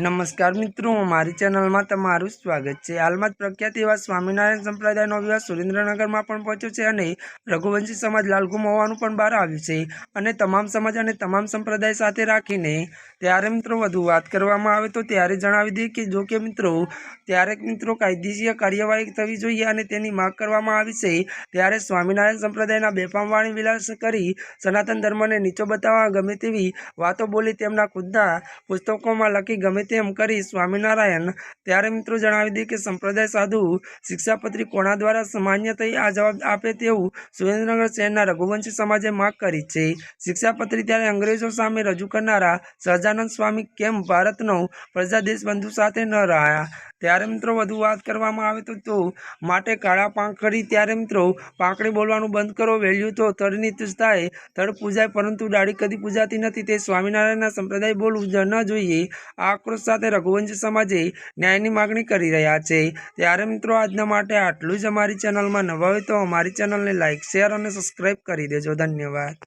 નમસ્કાર મિત્રો, મારી ચેનલમાં તમારું સ્વાગત છે. હાલમાં જ પ્રખ્યાત એવા સ્વામિનારાયણ સંપ્રદાયનો વિવાહ સુરેન્દ્રનગરમાં પણ પહોંચ્યો છે અને રઘુવંશી સમાજ લાલઘુમ હોવાનું પણ બહાર આવ્યું છે. અને તમામ સમાજ અને તમામ સંપ્રદાય સાથે રાખીને ત્યારે મિત્રો વધુ વાત કરવામાં આવે તો ત્યારે જણાવી દઈએ કે જો કે મિત્રો, ત્યારે મિત્રો કાયદેશીય કાર્યવાહી થવી જોઈએ અને તેની માંગ કરવામાં આવી છે. ત્યારે સ્વામિનારાયણ સંપ્રદાયના બેફામવાણી વિલાસ કરી સનાતન ધર્મને નીચો બતાવવા ગમે તેવી વાતો બોલી તેમના ખુદના પુસ્તકોમાં લખી ગમે તેમ કરી સ્વામિનારાયણ. ત્યારે મિત્રો જણાવી દઈએ કે સંપ્રદાય સાધુ શિક્ષાપત્રી કોણા દ્વારા સામાન્ય થઈ આ જવાબ આપે તેવું સુરેન્દ્રનગર શહેરના રઘુવંશી સમાજે માગ કરી છે. શિક્ષાપત્રી ત્યારે અંગ્રેજો સામે રજૂ કરનારા સહજાનંદ સ્વામી કેમ ભારતનો પ્રજા દેશબંધુ સાથે ન રહ્યા? ત્યારે મિત્રો વધુ વાત કરવામાં આવે તો તો માટે કાળા પાંખડી ત્યારે મિત્રો પાંખડી બોલવાનું બંધ કરો, વેલ્યુ તો તળની તુજતાએ તળ પૂજાય, પરંતુ દાઢી કદી પૂજાતી નથી. તે સ્વામિનારાયણના સંપ્રદાય બોલવું ન જોઈએ. આ આક્રોશ સાથે રઘુવંશી સમાજે ન્યાયની માગણી કરી રહ્યા છે. ત્યારે મિત્રો આજના માટે આટલું જ અમારી ચેનલમાં નવા હોય તો અમારી ચેનલને લાઇક શેર અને સબસ્ક્રાઈબ કરી દેજો. ધન્યવાદ.